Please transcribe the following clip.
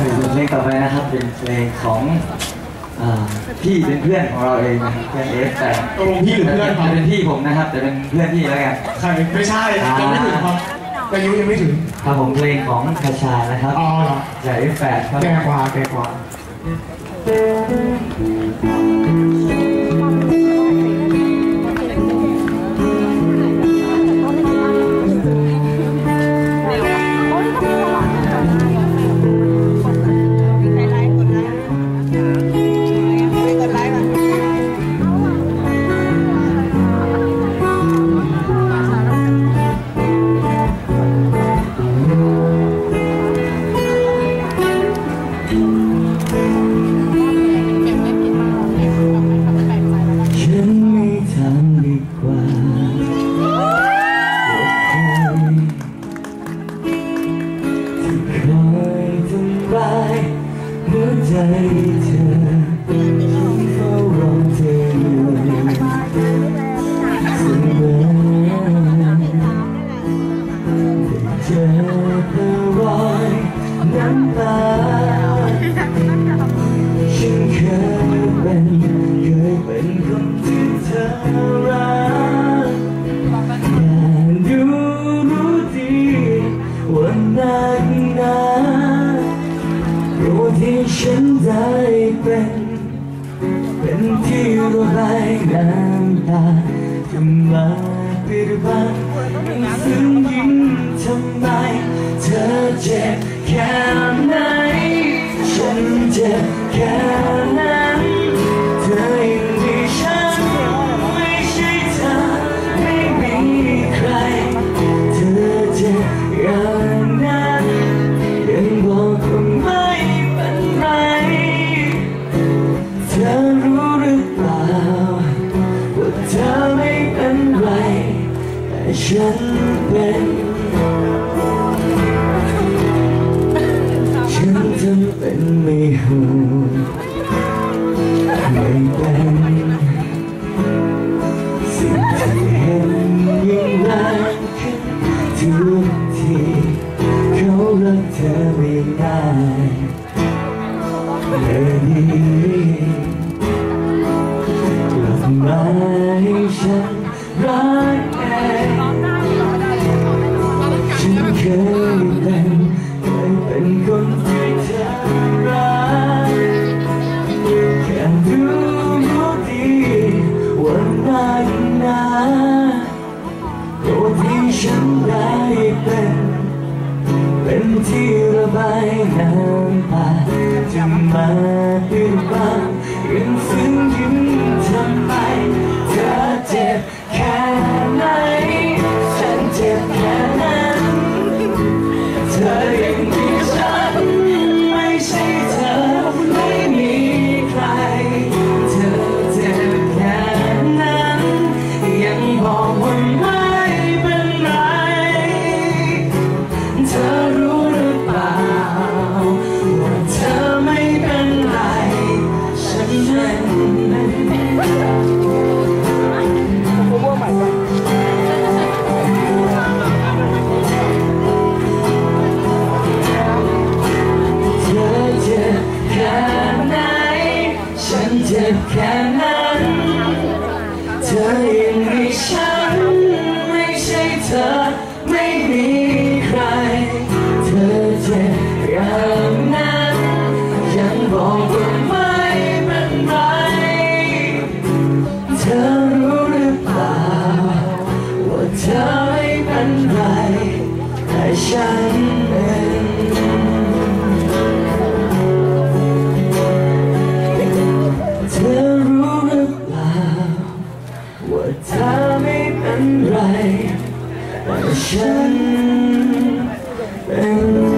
ส่วนเพลงต่อไปนะครับเป็นเพลงของอ่าพี่เป็นเพื่อนของเราเองนะครับเพื่อนเอฟแต่ตกลงพี่หรือเพื่อนครับจะเป็นพี่ผมนะครับ แต่เป็นเพื่อนพี่แล้วกันใครไม่ใช่ยังไม่ถึงครับอายุยังไม่ถึงครับผมเพลงของคาชานะครับอ๋อเหรอจากเอฟแปดครับแก่กว่าแก่กว่า หัว ระบายน้ำตาทำไมปิดบังซึ่งยิ้มทำไม เธอเจ็บแค่ไหน ฉันเจ็บแค่ ฉันเป็นฉันจำเป็นไม่ห่วงไม่เป็นสิ่งที่เห็นยิ่งรักขึ้นทุกทีเขารักเธอไม่ได้เลยดี ฉันได้เป็น เป็นที่ระบายน้ำตาจะมา Thank you. เป็